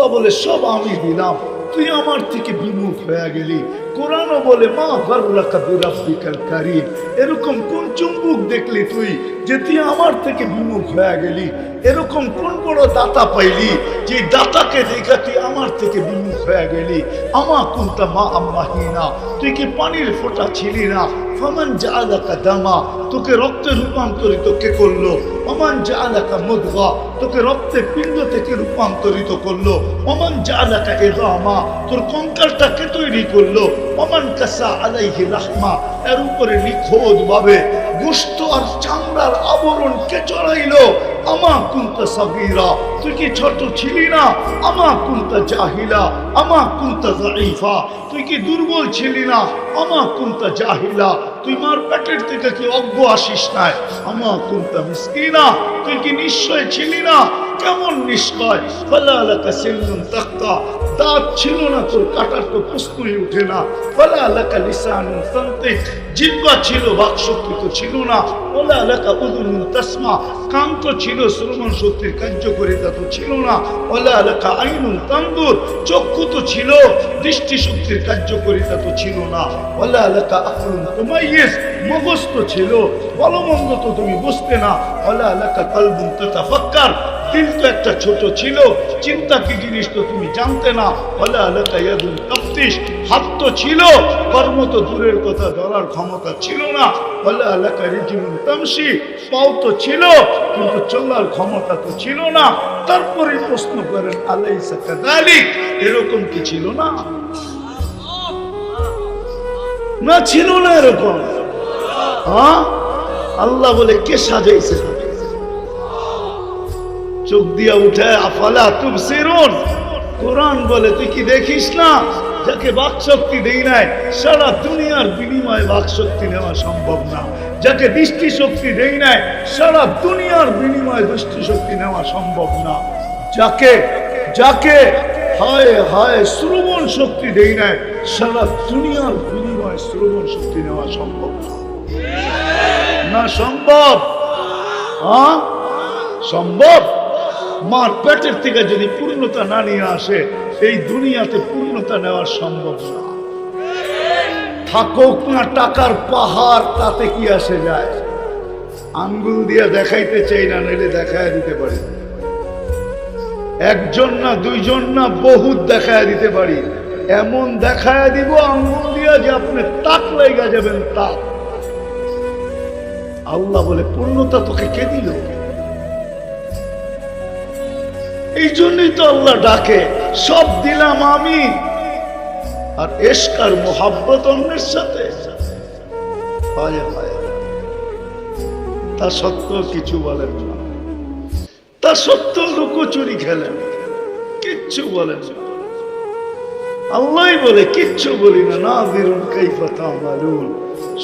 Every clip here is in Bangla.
আল্লাহ বলে, সব আমি দিলাম। তুই আমার থেকে বিমুখ হয়ে গেলি। কোরআনও বলে, মা গর্রাকা এরকম কোন চুম্বুক দেখলি তুই যে তুই আমার থেকে বিমুখ হয়ে গেলি? এরকম কোন বড় দাতা পাইলি যে দাতাকে দেখা তুই আমার থেকে বিমুখ হয়ে গেলি? আমা কোনটা মা আম্মাহিনা। তুই কি পানির ফোঁটা ছিলি না? ফমান জালাকা দামা তোকে রক্তে রূপান্তরিত কে করল? অমান জালাকা মুদগা তোকে রক্তে পিণ্ড থেকে রূপান্তরিত করল। অমান জালাকা এগামা তোর কঙ্কালটা কে তৈরি করল? অমান কাসা আলাইহি রাহমা এর উপরে নিখোঁজ ভাবে গোস্ত আর চামড়ার আবরণ কে চড়াইলো? আমা কুন্তা সাগীরা তুই কি ছোট ছিলি না? আমা কুন্তা জাহিলা আমা কুন্তা জাইফা তুই কি দুর্বল ছিলি না? আমা কুন্তা জাহিলা? তুই মার পেটের থেকে কি অজ্ঞ আসিস নাই? আমা কুন্তা মিসকিনা? তুই কি নিশ্চয় ছিলি না? কেমন নিষ্কয় ফলা আলাকা সিন্নুন তাক্তা দাঁত ছিল না তোর, কাটার তো প্রশ্নই উঠে না। ফলা আলাকা লিসানুন তান্তিক জিহ্বা ছিল, বাকশক্তি তো ছিল না। ওলা আলাকা উদুনুন তাসমা। কান তো ছিল, শ্রবণ শক্তির কার্যকরিতা তো ছিল না। ওলা আলাকা আইনুন তান্দুর। চক্ষু তো ছিল দৃষ্টি শক্তির কার্যকরিতা তো ছিল না। ওলা আলাকা আফরুন তুমাইয়েস মগজ তো ছিল। বলমন্দ তো তুমি বুঝতে না। ওলা আলাকা কালবুন তাতাফাক্কার, দিল তো একটা ছোট ছিল। চিন্তা কি জিনিস তো তুমি জানতে না। ওলা আলাকা ইয়াদুন তাফতিশ, হাত তো ছিল। কর্ম তো দূরের কথা, ধরার ক্ষমতা ছিল না। ওলা আলাকা রিজুন তামসি পাও তো ছিল, কিন্তু চলার ক্ষমতা তো ছিল না। তারপরে প্রশ্ন করেন, আলাইসা কাদালিক এরকম কি ছিল না? না ছিল না এরকম। হ্যাঁ? আল্লাহ বলে, কে সাজাইছে? চোখ দিয়া উঠে, আফালা তুম সিরুন কোরআন বলে, তুই কি দেখিস না? যাকে বাক শক্তি দেই নাই, সারা দুনিয়ার বিনিময়ে বাক শক্তি নেওয়া সম্ভব না। যাকে দৃষ্টি শক্তি দেই নাই, সারা দুনিয়ার বিনিময়ে দৃষ্টি শক্তি নেওয়া সম্ভব না। যাকে যাকে, হায় হায়, শ্রবণ শক্তি দেই নাই সারা দুনিয়ার বিনিময়ে শ্রবণ শক্তি নেওয়া সম্ভব না। সম্ভব? হ্যাঁ? সম্ভব? মার পেটের থেকে যদি পূর্ণতা না নিয়ে আসে, এই দুনিয়াতে পূর্ণতা নেওয়া সম্ভব না। থাকুক না টাকার পাহাড়, তাতে কি আসে যায়? আঙ্গুল দিয়ে দেখাইতে চাই না, নইলে দেখায় দিতে পারি। একজন না দুইজন না বহুত দেখায় দিতে পারি। এমন দেখায় দিব আঙ্গুল দিয়ে যে আপনি তাক লাইগা যাবেন, তাক। আল্লাহ বলে, পূর্ণতা তোকে কে দিল? এই জন্যই তো আল্লাহ ডাকে, সব দিলাম আমি। আর এসকার মোহাব্বত অন্যের সাথে। তা সত্ত্বেও কিছু বলেন তা সত্ত্বেও লুকোচুরি খেলেন। কিচ্ছু বলেন না। আল্লাহ বলে, কিচ্ছু বলি না।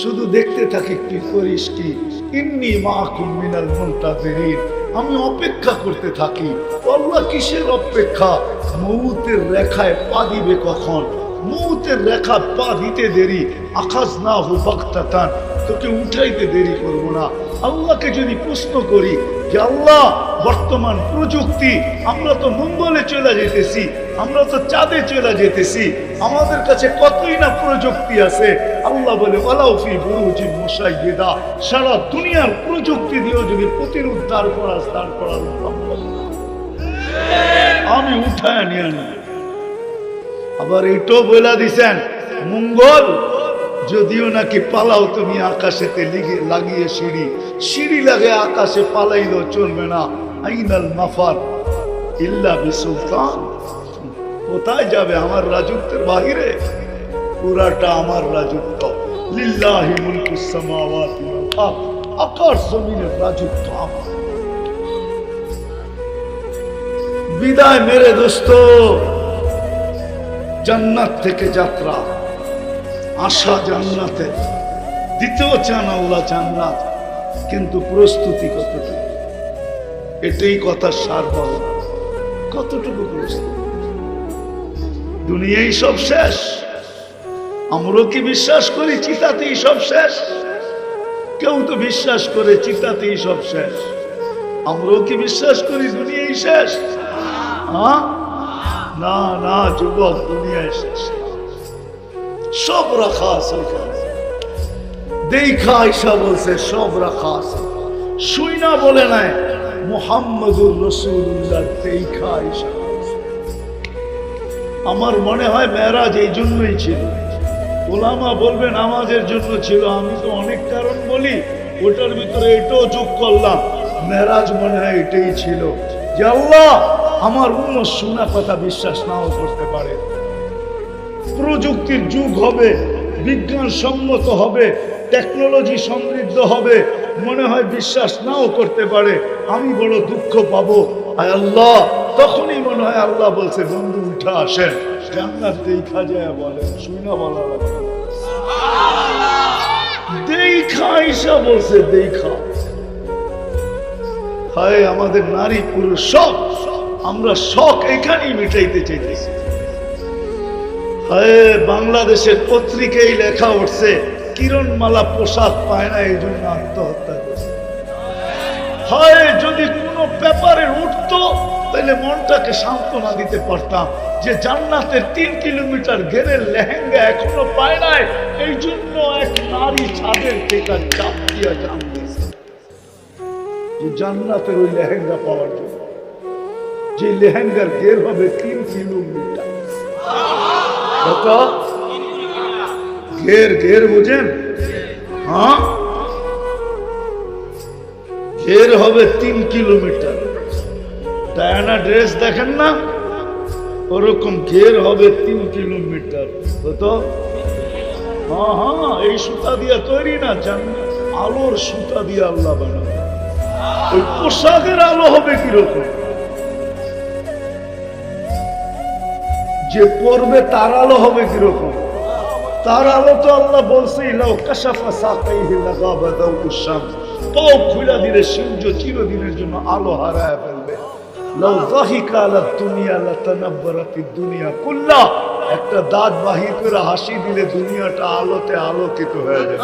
শুধু দেখতে থাকি কি করিস কি। ইন্নি মাকুম মিনাল মুনতাজিরিন। আমি অপেক্ষা করতে থাকি। আল্লাহ কিসের অপেক্ষা? মৌতের রেখায় পা দিবে কখন? মৌতের রেখা পা দিতে দেরি। আকাশ না হো বাক্তাতান তোকে উঠাইতে দেরি করব না। আল্লাহকে যদি প্রশ্ন করি যে আল্লাহ বর্তমান প্রযুক্তি, আমরা তো মঙ্গলে চলে যেতেছি, আমরা তো চাঁদে চলে যেতেছি, আমাদের কাছে কতই না প্রযুক্তি আছে আল্লাহ বলে ওয়ালাউফি বুরুজি মুসাইয়্যিদা সারা দুনিয়ার প্রযুক্তি দিয়েও যদি প্রতিরোধ দাঁড় করা দাঁড় করার। আমি উঠায় নিয়ে আবার এইটাও বলে দিছেন, মঙ্গল যদিও নাকি পালাও তুমি আকাশেতে লিগে লাগিয়ে সিঁড়ি। সিঁড়ি লাগে আকাশে পালাইলেও চলবে না। আইনাল মাফার ইল্লা বিসুলতান। কোথায় যাবে আমার রাজত্বের বাহিরে? পুরাটা আমার রাজত্ব। আকাশ জমিনের রাজত্ব বিদায় মেরে দোস্ত। জান্নাত থেকে যাত্রা। আশা জান্নাতে দিতেও চান আল্লাহ জান্নাত, কিন্তু প্রস্তুতি কতটুকু? এটাই কথা সার বলা। কতটুকু প্রস্তুতি? দুনিয়াই সব শেষ। আমরাও কি বিশ্বাস করি চিতাতেই সব শেষ? কেউ তো বিশ্বাস করে চিতাতেই সব শেষ। আমরাও কি বিশ্বাস করি দুনিয়াই শেষ? হ্যাঁ না না, যুবক দুনিয়ায় শেষ। সব রাখা আছে। দেখা আইসা বলছে, সব রাখা আছে। শুই না বলে নাই, মোহাম্মদুর রসুল্লাহ দেখা আইসা আমার মনে হয় মেয়েরাজ এই জন্যই ছিল। ওলামা বলবে, নামাজের জন্য ছিল। আমি তো অনেক কারণ বলি, ওটার ভিতরে এটাও যোগ করলাম। মেরাজ মনে হয় এটাই ছিল। যে আল্লাহ, আমার অন্য শোনা কথা বিশ্বাস নাও করতে পারে। প্রযুক্তির যুগ হবে, বিজ্ঞান সম্মত হবে টেকনোলজি সমৃদ্ধ হবে। মনে হয় বিশ্বাস নাও করতে পারে, আমি বড় দুঃখ পাবো। আয় আল্লাহ, তখনই মনে হয় আল্লাহ বলছে, বন্ধু, উঠা আসেন। দেখা যায় বলে বলা দেখা বলছে, দেখা। হায়, আমাদের নারী পুরুষ সব, আমরা শখ এখানেই মিটাইতে চাইতেছি। বাংলাদেশের পত্রিকায় লেখা উঠছে, কিরণমালা পোশাক পায় না এই জন্য আত্মহত্যা করছে। হয়, যদি কোনো পেপারে উঠতো, তাহলে মনটাকে সান্ত্বনা দিতে পারতাম যে জান্নাতের তিন কিলোমিটার ঘেরের লেহেঙ্গা এখনও পায় নাই এই জন্য এক নারী ছাদের থেকে চাপ দিয়া জানতেছে যে জান্নাতের ওই লেহেঙ্গা পাওয়ার জন্য, যে লেহেঙ্গার ঘের হবে তিন কিলোমিটার। কত ঘের ঘের বুঝেন? হ্যাঁ? ঘের হবে তিন কিলোমিটার। ডায়ানা ড্রেস দেখেন না? ওরকম ঘের হবে তিন কিলোমিটার। কত হ্যাঁ হ্যাঁ এই সুতা দিয়া তৈরি না, জান? আলোর সুতা দিয়ে আল্লাহ বানাবে ওই পোশাকের আলো হবে কীরকম? যে পড়বে তার আলো হবে কীরকম? তার আলো তো আল্লাহ দিলে সূর্য চিরদিনের জন্য আলো হারায় একটা করে হাসি দিলে দুনিয়াটা আলোতে আলোকিত হয়ে যাবে।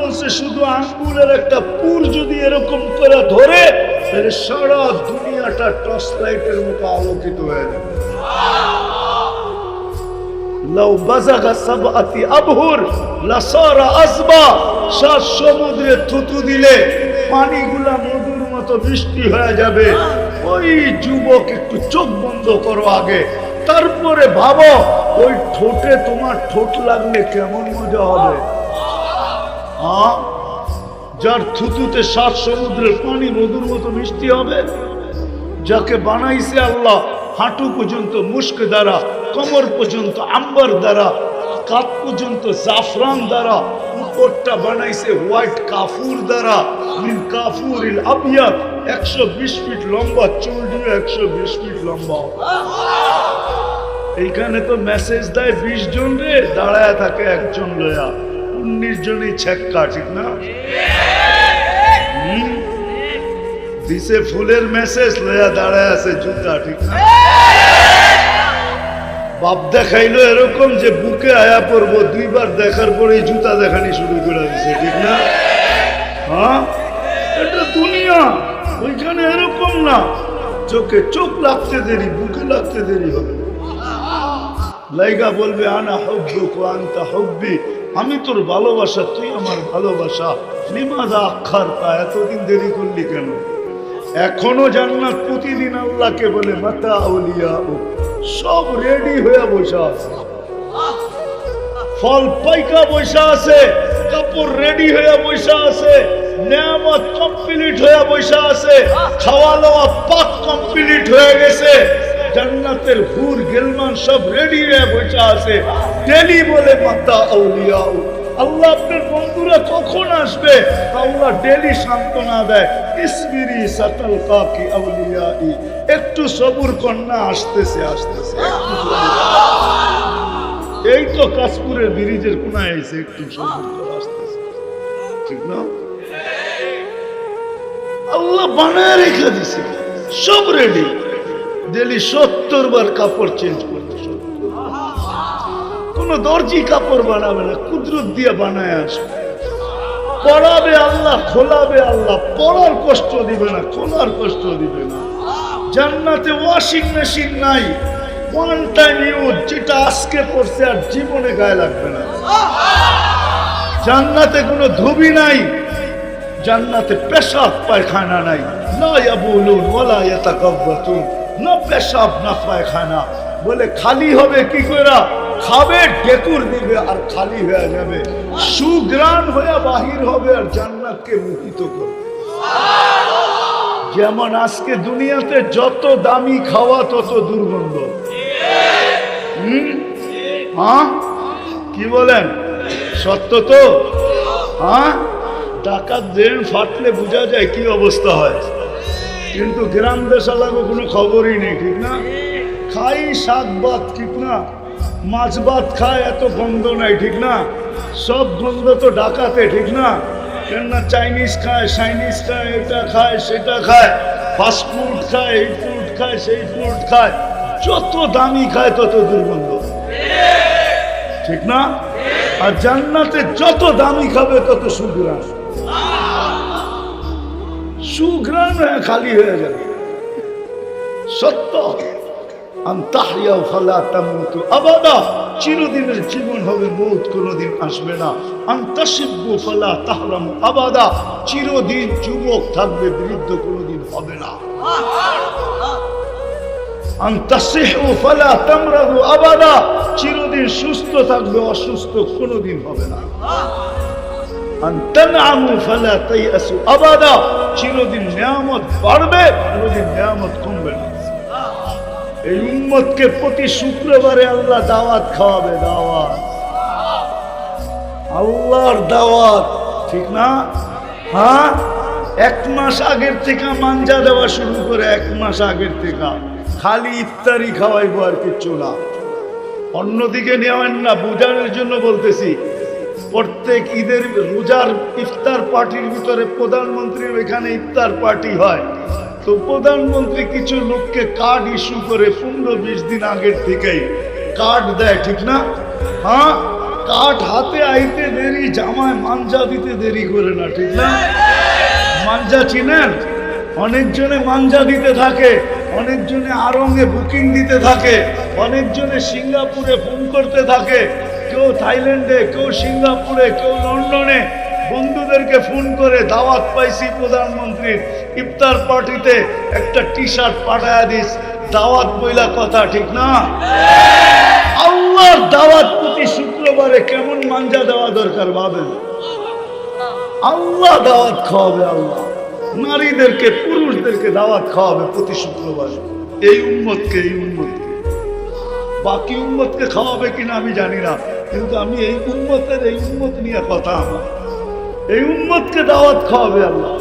বলছে, শুধু আঙ্গুলের একটা পুর যদি এরকম করে ধরে, তাহলে সারা দুনিয়াটা টর্চ লাইটের মতো আলোকিত হয়ে যাবে। লাউ বাজাগা সাবআতি আবহুর, লাসারা আসবা সাত সমুদ্রে থুতু দিলে পানিগুলা মধুর মতো বৃষ্টি হয়ে যাবে। ওই যুবক একটু চোখ বন্ধ করো আগে। তারপরে ভাবো, ওই ঠোঁটে তোমার ঠোঁট লাগলে কেমন মজা হবে? যার থুতুতে সাত সমুদ্রের পানি মধুর মতো মিষ্টি হবে, যাকে বানাইছে আল্লাহ, হাঁটু পর্যন্ত মুস্ক দ্বারা কোমর পর্যন্ত, আম্বার দ্বারা, কাপ পর্যন্ত, জাফরান দ্বারা, উপরটা বানাইছে হোয়াইট কাফুর দ্বারা মিন কাফুরিল আবিয়াত একশো বিশ ফিট লম্বা, চুলটিও একশো বিশ ফিট লম্বা। এইখানে তো মেসেজ দেয় বিশ জন রে, দাঁড়ায় থাকে একজন লয়া। উনিশ জনই ছেক্কা ঠিক না? দিছে ফুলের মেসেজ, লয়া দাঁড়ায় আছে জুতা, ঠিক না? বাপ দেখাইলো এরকম যে বুকে আয়া পড়ব, দুইবার দেখার পরেই জুতা দেখানি শুরু করে দিছে, ঠিক না? হ্যাঁ? এটা দুনিয়া, ওইখানে এরকম না। চোখে চোখ লাগতে দেরি, বুকে লাগতে দেরি হবে। লাইগা বলবে, আনা হব্বুক আনতা হব্বি। আমি তোর ভালোবাসা, তুই আমার ভালোবাসা। লিমাদা আক্ষার তা এতদিন দেরি করলি কেন? এখনও জান্নাত প্রতিদিন আল্লাহকে বলে, মাতা আউলিয়া সব রেডি হয়ে বসে আছে। ফল পাইকা বসে আছে, কাপড় রেডি হয়ে বসে আছে, নিয়ামত কমপ্লিট হয়ে বসে আছে, খাওয়া দাওয়া পাক কমপ্লিট হয়ে গেছে, জান্নাতের হুর গেলমান সব রেডি হয়ে বসে আছে। ডেলি বলে মাতা আউলিয়া আল্লাহ আপনার বন্ধুরা কখন আসবে? আল্লাহ ডেলি সান্ত্বনা দেয় একটু সবুর কন্যা আসতেছে আসতেছে। এই তো কাশপুরের ব্রিজের কোনায় এসে একটু সবুর আসতেছে। ঠিক না? আল্লাহ বানায় রেখে দিছে। সব রেডি ডেলি সত্তর বার কাপড় চেঞ্জ করতে কোন দর্জি কাপড় বানাবে না, কুদরত দিয়ে বানায় আসবে। পড়াবে আল্লাহ, খোলাবে আল্লাহ, পড়ার কষ্ট দিবে না, খোলার কষ্ট দিবে না। জান্নাতে ওয়াশিং মেশিন নাই ওয়ান টাইম ইউজ যেটা আজকে পড়ছে আর জীবনে গায়ে লাগবে না। জান্নাতে কোনো ধুবি নাই, জান্নাতে পেশাব পায়খানা নাই। না ইয়াবুলুন, ওয়ালা ইয়াতাকাব্বাতুন, না পেশাব, না পায়খানা। বলে, খালি হবে কি করে খাবে, ডেকুর দিবে আর খালি হয়ে যাবে। সুগ্রাণ হয়ে বাহির হবে আর জান্নাতকে মুহিত করবে। যেমন আজকে দুনিয়াতে যত দামি খাওয়া, তত দুর্গন্ধ। হ্যাঁ কি বলেন? সত্য তো? হ্যাঁ টাকার ড্রেন ফাটলে বোঝা যায় কি অবস্থা হয়। কিন্তু গ্রাম দেশালাগো কোনো খবরই নেই, ঠিক না? খাই শাক ভাত, ঠিক না? মাছ ভাত খায়, এত গন্ধ নাই, ঠিক না? সব গন্ধ তো ডাকাতে, ঠিক না? কেননা চাইনিজ খায় চাইনিজ খায়, এটা খায়, সেটা খায়। ফাস্ট ফুড খায়, এই ফুড খায়, সেই ফুড খায়। যত দামি খায়, তত দুর্গন্ধ। ঠিক না? আর জান্নাতে যত দামি খাবে, তত সুগ্রাণ হয়ে খালি হয়ে যাবে। সত্য। চিরদিনের জীবন হবে, মৌত কোনোদিন আসবে না। আন্তাসিব্বু ফালা তাহরাম। আবাদা, চিরদিন যুবক থাকবে, বৃদ্ধ কোনোদিন হবে না। চিরদিন সুস্থ থাকবে, অসুস্থ কোনোদিন হবে না। চিরদিন নিয়ামত বাড়বে, কোনোদিন নিয়ামত কমবে না। এই উম্মতকে প্রতি শুক্রবারে আল্লাহ দাওয়াত খাওয়াবে, দাওয়াত। আল্লাহর দাওয়াত, ঠিক না? হ্যাঁ? এক মাস আগের থেকে মাঞ্জা দেওয়া শুরু করে এক মাস আগের থেকে। খালি ইফতারি খাওয়াইবো আর কিচ্ছু না। অন্যদিকে নেওয়ান না, বোঝানোর জন্য বলতেছি, প্রত্যেক ঈদের রোজার ইফতার পার্টির ভিতরে প্রধানমন্ত্রীর ওইখানে ইফতার পার্টি হয়। তো প্রধানমন্ত্রী কিছু লোককে কার্ড ইস্যু করে পনেরো বিশ দিন আগের থেকেই। কার্ড দেয়, ঠিক না? হ্যাঁ? কার্ড হাতে আইতে দেরি, জামায় মাঞ্জা দিতে দেরি করে না, ঠিক না? মাঞ্জা চিনেন? অনেকজনে মাঞ্জা দিতে থাকে, অনেকজনে আরঙ্গে বুকিং দিতে থাকে, অনেকজনে সিঙ্গাপুরে ফোন করতে থাকে, কেউ থাইল্যান্ডে, কেউ সিঙ্গাপুরে, কেউ লন্ডনে। বন্ধুদেরকে ফোন করে দাওয়াত পাইছি প্রধানমন্ত্রীর। ইফতার পার্টিতে একটা টি শার্ট পাঠায় দিস। দাওয়াত বইলা কথা ঠিক না? আল্লাহর দাওয়াত প্রতি শুক্রবারে কেমন মাঞ্জা দেওয়া দরকার ভাবেন? আল্লাহ দাওয়াত খাওয়াবে আল্লাহ। নারীদেরকে, পুরুষদেরকে দাওয়াত খাওয়াবে প্রতি শুক্রবার। এই উন্মতকে এই উম্মতকে। বাকি উন্মতকে খাওয়াবে কিনা আমি জানি না। কিন্তু আমি এই উম্মতের, এই উন্মত নিয়ে কথা আমার এই উম্মতকে দাওয়াত খাওয়াবে আল্লাহ।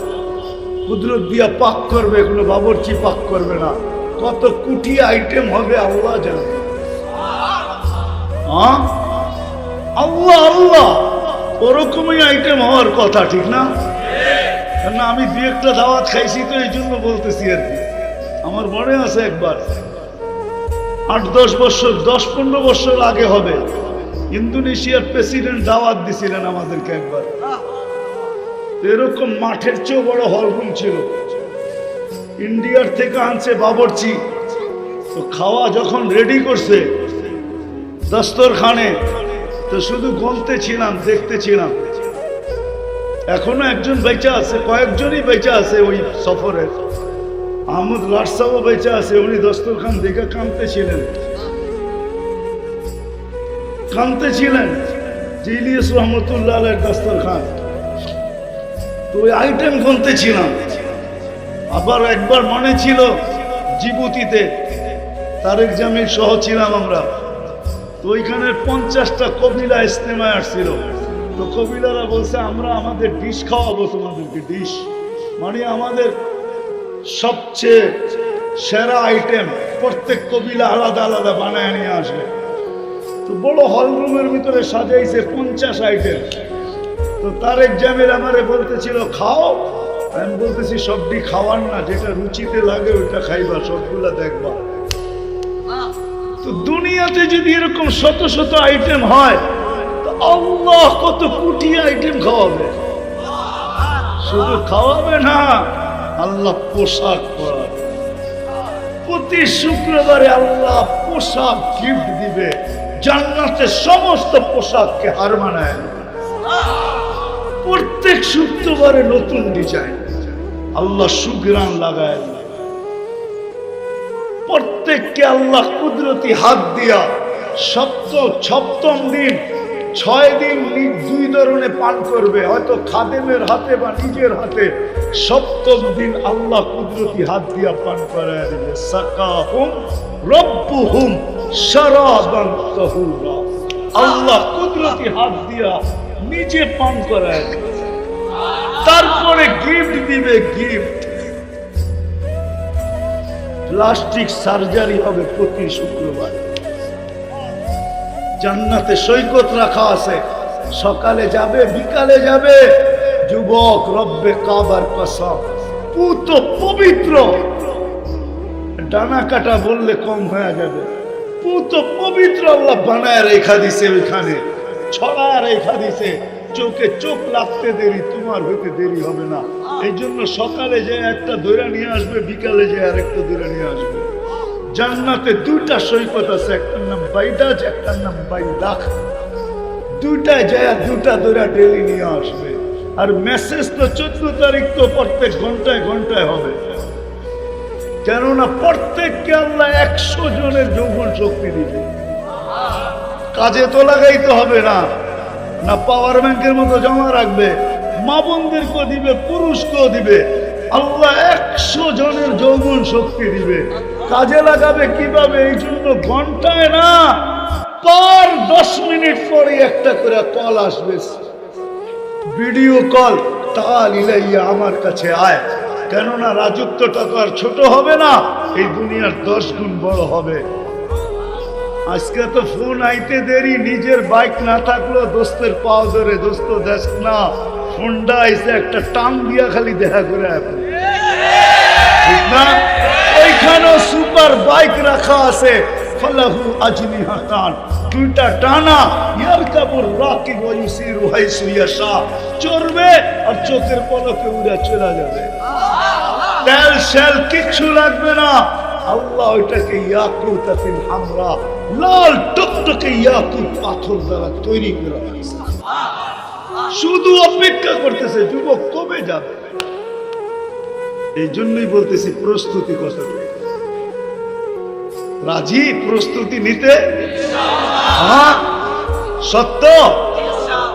কুদরত দিয়া পাক করবে, কোনো বাবরচি পাক করবে না। কত কুটি আইটেম হবে আল্লাহ জানে? আল্লাহ আল্লাহ। ওরকমই আইটেম হওয়ার কথা, ঠিক না? কেন আমি দু একটা দাওয়াত খাইছি তো এই জন্য বলতেছি আর কি। আমার মনে আছে একবার, আট, দশ বছর, দশ, পনেরো বছর আগে হবে। ইন্দোনেশিয়ার প্রেসিডেন্ট দাওয়াত দিছিলেন আমাদেরকে একবার। এরকম মাঠের চেয়েও বড় হলরুম ছিল। ইন্ডিয়ার থেকে আনছে বাবরচি। তো খাওয়া যখন রেডি করছে, দস্তরখানে, তো শুধু গলতে ছিলাম দেখতে ছিলাম এখনও একজন বেঁচে আছে, কয়েকজনই বেঁচে আছে ওই সফরের আহমদ লাটসাও বেঁচে আছে, উনি দস্তরখান দেখে কাঁদতে ছিলেন কাঁদতে ছিলেন জিলিয়াস রহমতুল্লাহ দস্তরখান। ওই আইটেম গুনতে ছিলাম আবার একবার মনে ছিল জিবুতিতে তারেক জামিল সহ ছিলাম আমরা। তো ওইখানে পঞ্চাশটা কবিলা ইস্তেমায় আসছিল। তো কবিলারা বলছে, আমরা আমাদের ডিশ খাওয়াবো তোমাদেরকে ডিশ মানে আমাদের সবচেয়ে সেরা আইটেম প্রত্যেক কবিলা আলাদা আলাদা বানায় নিয়ে আসবে। তো বড় হল রুমের ভিতরে সাজাইছে পঞ্চাশ আইটেম তো তারেক জামিল আমারে বলতেছিল, খাও। আমি বলতেছি, সবটি খাওয়ার না, যেটা রুচিতে লাগে ওইটা খাইবা, সবগুলা দেখবা। তো দুনিয়াতে যদি এরকম শত শত আইটেম হয়, তো আল্লাহ কত কোটি আইটেম খাওয়াবে। শুধু খাওয়াবে না, আল্লাহ পোশাক পরাবে। প্রতি শুক্রবারে আল্লাহ পোশাক গিফট দিবে জান্নাতে সমস্ত পোশাককে হার মানায়। প্রত্যেক শুক্রবারে নতুন ডিজাইন আল্লাহ সুগ্রাম লাগায় প্রত্যেককে আল্লাহ কুদরতি হাত দিয়া সপ্তম সপ্তম দিন, ছয় দিন দুই ধরনের পান করবে। হয়তো খাদেমের হাতে বা নিজের হাতে সপ্তম দিন আল্লাহ কুদরতি হাত দিয়া পান করায় আল্লাহ কুদরতি হাত দিয়া নিজে পান করায় তারপরে গিফট দিবে গিফট প্লাস্টিক সার্জারি হবে প্রতি শুক্রবার। জান্নাতে সৈকত রাখা আছে। সকালে যাবে, বিকালে যাবে। যুবক রব্বে কাবার কসম। পুত পবিত্র। ডানা কাটা বললে কম হয়ে যাবে। পুত পবিত্র আল্লাহ বানায় রেখা দিছে ওইখানে। ছড়া রেখা দিছে চোখে চোখ লাগতে দেরি, তোমার হইতে দেরি হবে না। এই জন্য সকালে যে একটা দৈরা নিয়ে আসবে, বিকালে যে আর একটা দৈরা নিয়ে আসবে। জান্নাতে দুইটা সৈকত আছে, একটার নাম বাইদাজ, একটার নাম বাইদাখ। দুইটায় যায় দুটা দৈরা ডেলি নিয়ে আসবে। আর মেসেজ তো চোদ্দ তারিখ তো প্রত্যেক ঘন্টায় ঘন্টায় হবে। কেননা প্রত্যেককে আল্লাহ একশো জনের যৌবন শক্তি দিবে। কাজে তো লাগাইতে হবে না। না পাওয়ার ব্যাংকের মতো জমা রাখবে, মা বোনদেরকেও দিবে পুরুষকেও দিবে। আল্লাহ একশো জনের যৌবন শক্তি দিবে। কাজে লাগাবে কীভাবে? এই জন্য ঘন্টায় না পার দশ মিনিট পরে একটা করে কল আসবে। ভিডিও কল তাল ইলাইয়া আমার কাছে আয়। কেননা রাজত্বটা তো আর ছোট হবে না, এই দুনিয়ার দশ গুণ বড় হবে। আজকে তো ফোন আইতে দেরি, নিজের বাইক না থাকল দোস্তের পাও ধরে। দোস্ত, দেখ না, ফোনটা আইসে একটা টান দিয়া খালি দেখা করে না? ওইখানেও সুপার বাইক রাখা আছে। ফালাহু আজনি হাতান দুইটা টানা, ইয়ার কাবুর রাকিব ওয়া ইউসিরু হাইসু ইয়াশা চড়বে আর চোখের পলকে উড়ে চলে যাবে। তেল শেল কিচ্ছু লাগবে না। আল্লাহ ওইটাকে ইয়াকুতাতিল হামরা লাল টকটকে ইয়াকুত পাথর দ্বারা তৈরি করে শুধু অপেক্ষা করতেছে, যুবক কবে যাবে? এই জন্যই বলতেছি, প্রস্তুতি কথা রাজি? প্রস্তুতি নিতে? হ্যাঁ সত্য?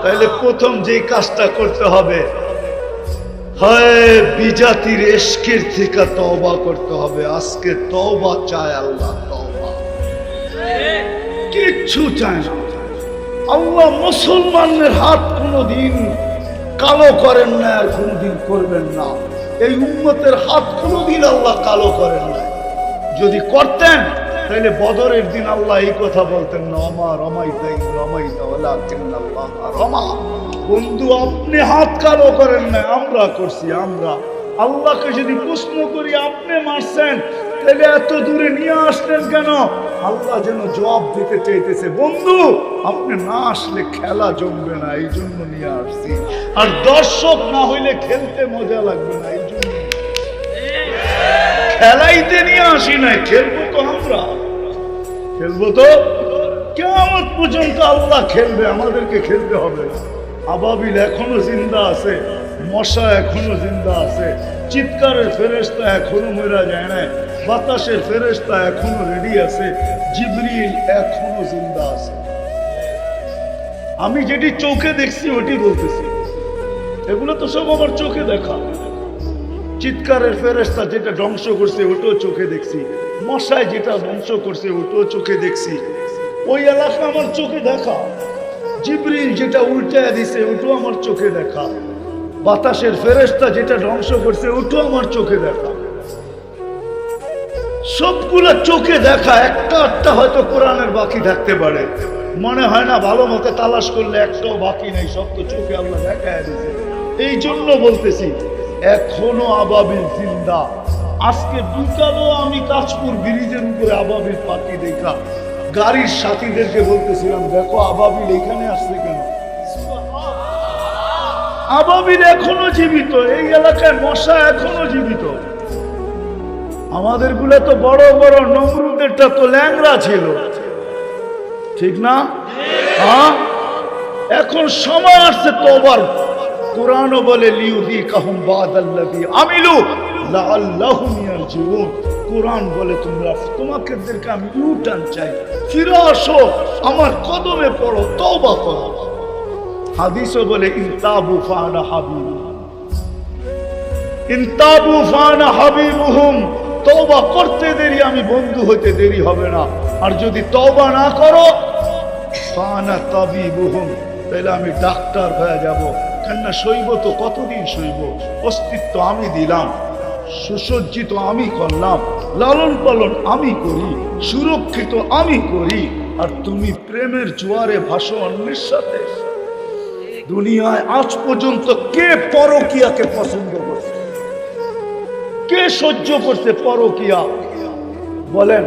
তাহলে প্রথম যে কাজটা করতে হবে, হয়, বিজাতির এশকের থেকে তওবা করতে হবে। আজকে তওবা চায় আল্লাহ, তওবা। কিচ্ছু চায় না আল্লাহ মুসলমানের হাত কোনোদিন কালো করেন না আর কোনোদিন করবেন না। এই উম্মতের হাত কোনোদিন আল্লাহ কালো করেন না। যদি করতেন, তাহলে বদরের দিন আল্লাহ এই কথা বলতেন না রমা রমাই তাই রমাই আল্লাহ রমা। বন্ধু, আপনি হাত কালো করেন না, আমরা করছি, আমরা। আল্লাহকে যদি প্রশ্ন করি, আপনি মারছেন? তাহলে এত দূরে নিয়ে আসলেন কেন? আল্লাহ যেন জবাব দিতে চাইতেছে, বন্ধু, আপনি না আসলে খেলা জমবে না, এই জন্য নিয়ে আসছি। আর দর্শক না হইলে খেলতে মজা লাগবে না, এই জন্য। খেলাইতে নিয়ে আসি নাই, খেলব তো আমরা। খেলব তো? কেমন পর্যন্ত আল্লাহ খেলবে, আমাদেরকে খেলতে হবে। আবাবিল এখনও জিন্দা আছে, মশা এখনও জিন্দা আছে, চিৎকারের ফেরেস্তা এখনও মেরা যায় না বাতাসের ফেরেস্তা এখনও রেডি আছে, জিবরিল এখনও জিন্দা আছে। আমি যেটি চোখে দেখছি, ওটি বলতেছি। এগুলো তো সব আমার চোখে দেখা। চিৎকারের ফেরেস্তা যেটা ধ্বংস করছে, ওটাও চোখে দেখছি। মশায় যেটা ধ্বংস করছে, ওটাও চোখে দেখছি। ওই এলাকা আমার চোখে দেখা। জিবরিল যেটা উল্টায় দিছে, ওটাও আমার চোখে দেখা। বাতাসের ফেরেস্তা যেটা ধ্বংস করছে, ওটাও আমার চোখে দেখা। সবগুলো চোখে দেখা, একটা একটা হয়তো কোরআনের বাকি থাকতে পারে। মনে হয় না ভালো মতো তালাশ করলে একটাও বাকি নেই, সব তো চোখে আল্লাহ দেখা দিছে এই জন্য বলতেছি, এখনও আবাবিল জিন্দা। আজকে বিকালও আমি কাশপুর ব্রিজের উপরে আবাবিল পাখি দেখা। গাড়ির সাথীদেরকে বলতেছিলাম, দেখো আবাবিল এখানে আসছে কেন? আবাবিল এখনও জীবিত, এই এলাকায় মশা এখনও জীবিত। আমাদেরগুলা তো বড় বড় নমরুদেরটা তো ল্যাংরা ছিল। ঠিক না? হ্যাঁ? এখন সময় আসছে তোবার কোরআনও বলে লিউদি কাহুম বাদাল্লাযী আমিলু লাআল্লাহুম ইয়ারজিউন কোরআন বলে তোমরা তোমাদেরকে আমি ইউটার্ন চাই। ফিরে আসো, আমার কদমে পড়ো, তওবা করো। হাদিসও বলে ইনতাবু ফানা হাবিবু ইনতাবু ফানা হাবিবুহুম। তওবা করতে দেরি, আমি বন্ধু হইতে দেরি হবে না। আর যদি তওবা না করো, ফানা তাবিবুহুম, তাহলে আমি ডাক্তার হয়ে যাব। কেননা শৈব তো কতদিন শৈব অস্তিত্ব আমি দিলাম, সুসজ্জিত আমি করলাম, লালন পালন আমি করি, সুরক্ষিত আমি করি। আর তুমি প্রেমের জোয়ারে ভাসো অন্যের সাথে। দুনিয়ায় আজ পর্যন্ত কে পরকিয়াকে পছন্দ করছে? কে সহ্য করছে পরকিয়া? বলেন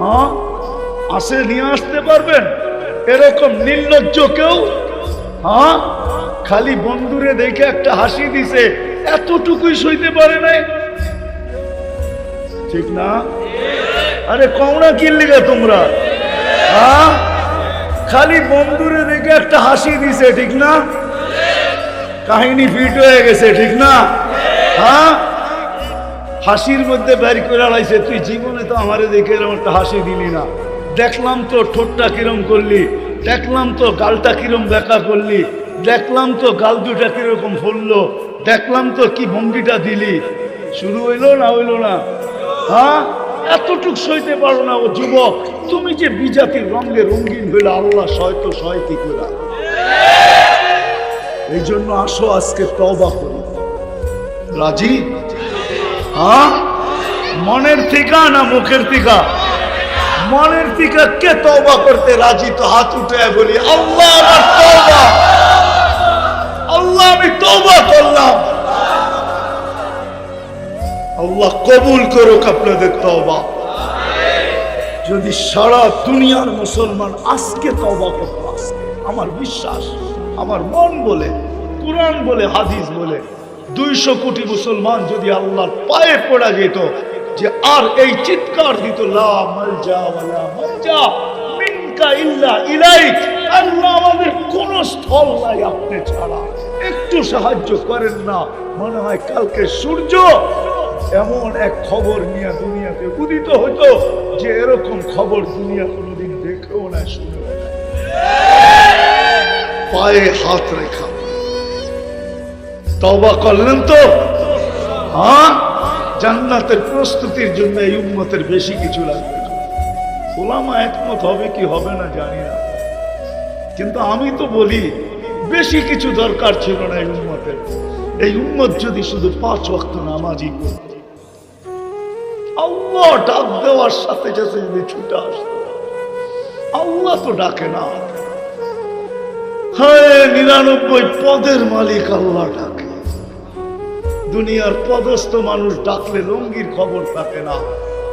হ্যাঁ আসে নিয়ে আসতে পারবেন? এরকম নির্লজ্জ কেউ? হ্যাঁ খালি বন্ধুরে দেখে একটা হাসি দিছে, এতটুকুই সইতে পারে নাই? ঠিক না? আরে কমরা কিনলিগে তোমরা? হ্যাঁ খালি বন্ধুরে দেখে একটা হাসি দিছে, ঠিক না? কাহিনী ফিট হয়ে গেছে, ঠিক না? হ্যাঁ? হাসির মধ্যে বের করে আড়াইছে তুই জীবনে তো আমারে দেখে এরকম একটা হাসি দিলি না। দেখলাম তো ঠোঁটটা কিরম করলি, দেখলাম তো গালটা কিরম বেকা করলি, দেখলাম তো গাল দুটা কীরকম ফুললো, দেখলাম তো কি ভঙ্গিটা দিলি। শুরু হইল না হইল না? হ্যাঁ? এতটুক সইতে পারো না ও যুবক, তুমি যে বিজাতির রঙে রঙিন হইলে আল্লাহ সয়তো সয় কি করে এই জন্য আসো আজকে তবা করি। রাজি? মনের থিকা না মুখের থিকা মনের থিকা কে তওবা করতে রাজি? তো হাত উঠে বলি, আল্লাহ আমার আল্লাহ, আমি তওবা করলাম। আল্লাহ কবুল করুক আপনাদের তওবা। যদি সারা দুনিয়ার মুসলমান আজকে তওবা করতো আমার বিশ্বাস, আমার মন বলে, কোরআন বলে, হাদিস বলে দুইশো কোটি মুসলমান যদি আল্লাহর পায়ে পড়া যেত, যে আর এই চিৎকার দিত কোন স্থল নাই আপনি ছাড়া। একটু সাহায্য করেন না, মনে হয় কালকে সূর্য এমন এক খবর নিয়ে দুনিয়াতে হতো, যে এরকম খবর দুনিয়া কোনোদিন দেখেও না। পায়ে হাত রেখা। তবা করলেন তো? হ্যাঁ? জান্নাতের প্রস্তুতির জন্য এই উন্মতের বেশি কিছু লাগবে। ওলামা একমত হবে কি হবে না জানি না। কিন্তু আমি তো বলি, বেশি কিছু দরকার ছিল না এই উন্মতের এই উন্মত যদি শুধু পাঁচ ওয়াক্ত নামাজই করত ডাক দেওয়ার সাথে সাথে যদি ছুটে আসতো। তো ডাকে না। হ্যাঁ নিরানব্বই পদের মালিক আল্লাহ ডাকে। দুনিয়ার পদস্থ মানুষ ডাকলে লঙ্গির খবর থাকে না।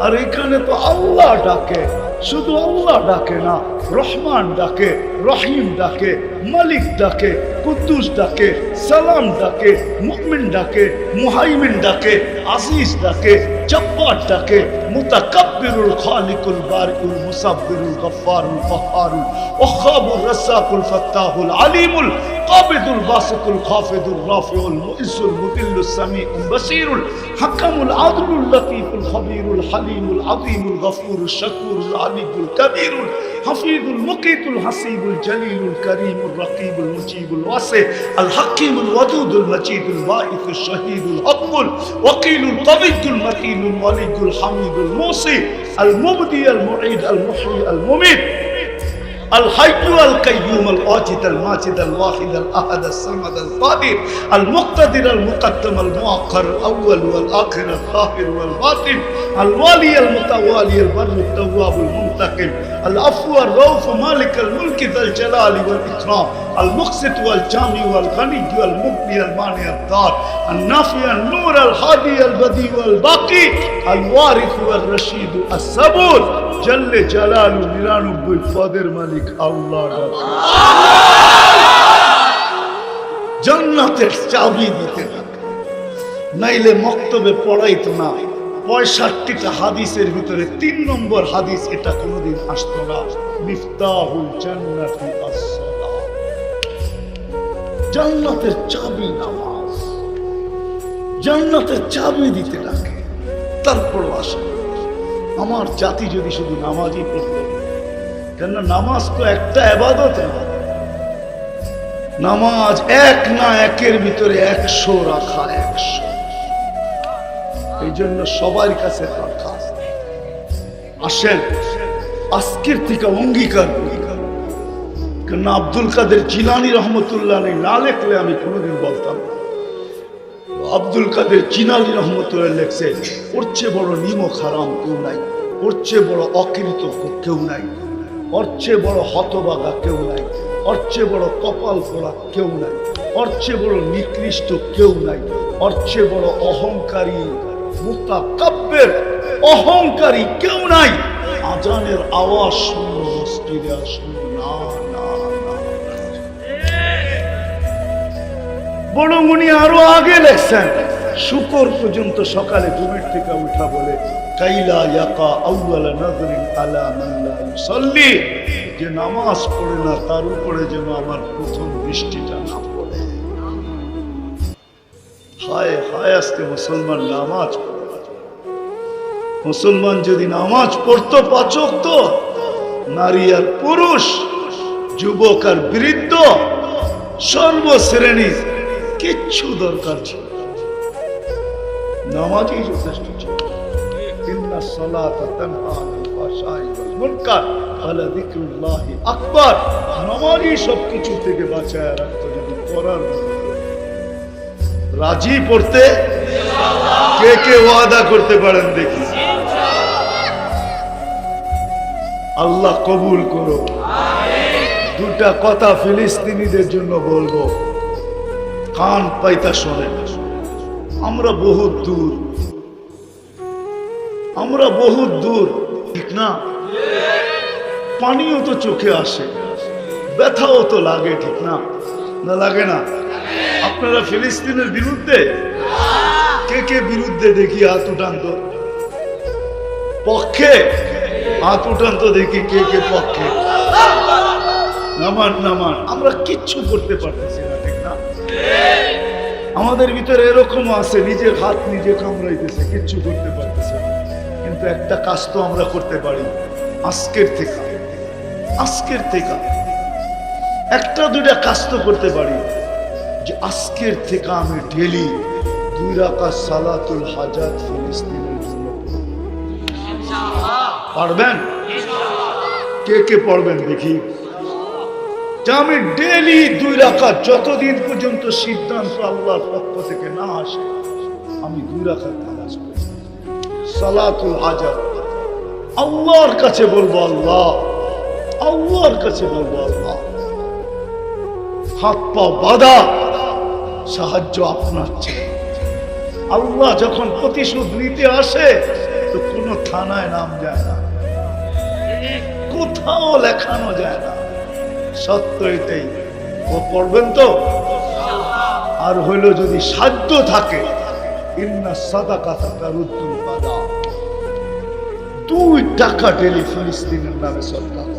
আর এখানে তো আল্লাহ ডাকে, শুধু আল্লাহ ডাকে না, রহমান ডাকে, রহিম ডাকে, মালিক ডাকে, কুদ্দুস ডাকে, সালাম ডাকে, মুমিন ডাকে, মুহাইমিন ডাকে, আজিজ ডাকে, জব্বার ডাকে, মুতাকাব্বিরুল খালিকুল বারিকুল মুসাব্বিরুল গফফারুল ফাহারুল ওয়াখাবুর রাসাকুল ফাত্তাহুল আলিমুল قابض الباسط الخافض الرافع المؤز المذل السميع البصير الحكم العدل اللطيف الخبير الحليم العظيم الغفور الشكور العلي الكبير الحفيظ المقيت الحسيب الجليل الكريم الرقيب المجيب الواسع الحكيم الودود المجيد الباعث الشهيد الحق الوكيل القوي المتين الولي الحميد الموصي المبدي المعيد المحيي المميت الحي القيوم الواجد الماجد الواحد الأحد الصمد القادر المقتدر المقدم المؤخر الأول والآخر الظاهر والباطن الوالي المتوالي البر التواب المنتقم العفو الروف مالك الملك ذا الجلال والإكرام المقسط والجامع والغني والمغني المانع الدار النافع النور الهادي البديع والباقي الوارث والرشيد الصبور جل جلاله نيران الفاضل مالك মালিক আল্লাহ জান্নাতের চাবি দিতে নাইলে মক্তবে পড়াইতো না। পঁয়ষট্টিটা হাদিসের ভিতরে তিন নম্বর হাদিস, এটা কোনোদিন আসতো না। মিফতাহুল জান্নাতি। জান্নাতের চাবি নামাজ। জান্নাতের চাবি দিতে লাগে তারপর আসে। আমার জাতি যদি শুধু নামাজই পড়তো কেন নামাজ তো একটা আবাদত নামাজ এক না একের ভিতরে একশো রাখা একশো। এই জন্য সবার কাছে দরখাস্ত আসেন, আজকের থেকে অঙ্গীকার করি। কেন আব্দুল কাদের জিলানি রহমতুল্লাহ আলী না লেখলে আমি কোনোদিন বলতাম আব্দুল কাদের জিনালি রহমতুল্লাহ লেখছে, ওর চেয়ে বড় নিমক হারাম কেউ নাই, ওর চেয়ে বড় অকৃতজ্ঞ কেউ নাই। ওর চেয়ে বড় হতবাগা কেউ নাই। অর্চে বড় কপাল পোড়া কেউ নাই। অর্চে বড় নিকৃষ্ট কেউ নাই। অর্চে বড় অহংকারী মুতাকাব্যের অহংকারী কেউ নাই। আজানের আওয়াজ শুনল মসজিদে না না বড় মুনি আরও আগে লেখছেন। শুকর পর্যন্ত সকালে ঘুমের থেকে উঠা বলে যে নামাজ পড়ে না, তার উপরে যেন আমার প্রথম দৃষ্টিটা না পড়ে। হায় হায়, আজকে মুসলমান নামাজ মুসলমান যদি নামাজ পড়তো পাচক তো, নারী আর পুরুষ, যুবক আর বৃদ্ধ, সর্বশ্রেণীর কিচ্ছু দরকার ছিল। নামাজই যথেষ্ট ছিল থেকে রাজি পড়তে কে কে ওয়াদা করতে পারেন দেখি আল্লাহ কবুল করো দুটা কথা ফিলিস্তিনিদের জন্য বলব কান পাইতা শোনে আমরা বহুত দূর। আমরা বহুত দূর। ঠিক না? পানিও তো চোখে আসে। ব্যথাও তো লাগে, ঠিক না? না লাগে না? আপনারা ফিলিস্তিনের বিরুদ্ধে? কে কে বিরুদ্ধে দেখি হাত উঠান তো? পক্ষে? হাত উঠান তো দেখি কে কে পক্ষে? নামান নামান। আমরা কিচ্ছু করতে পারতেছি না। না আমাদের ভিতরে এরকমও আছে, নিজের হাত নিজে কামড়াইতেছে, কিচ্ছু করতে পারতেছে কিন্তু একটা কাজ তো আমরা করতে পারি। আজকের থেকে আজকের থেকে, একটা দুইটা কাজ তো করতে পারি। যে আজকের থেকে আমি ডেলি দুই রাখা সালাতুল হাজাত ফিলিস্তিনের জন্য। পারবেন? কে কে পড়বেন দেখি। যে আমি ডেলি দুই রাখা যতদিন পর্যন্ত সিদ্ধান্ত আল্লাহর পক্ষ থেকে না আসে, আমি দুই রাখা নামাজ পড়ি। সালাতুল হাজার। আল্লাহর কাছে বলব আল্লাহ, আল্লাহর কাছে বলব আল্লাহ। হাত পা বাধা, সাহায্য আপনার চেয়ে। আল্লাহ যখন প্রতিশোধ নিতে আসে, তো কোনো থানায় নাম যায় না। কোথাও লেখানো যায় না। সত্য এটাই ও পড়বেন তো? আর হইল যদি সাধ্য থাকে সাদা দুই টাকা ডেলি ফিলিস্তিনের নামে সরকার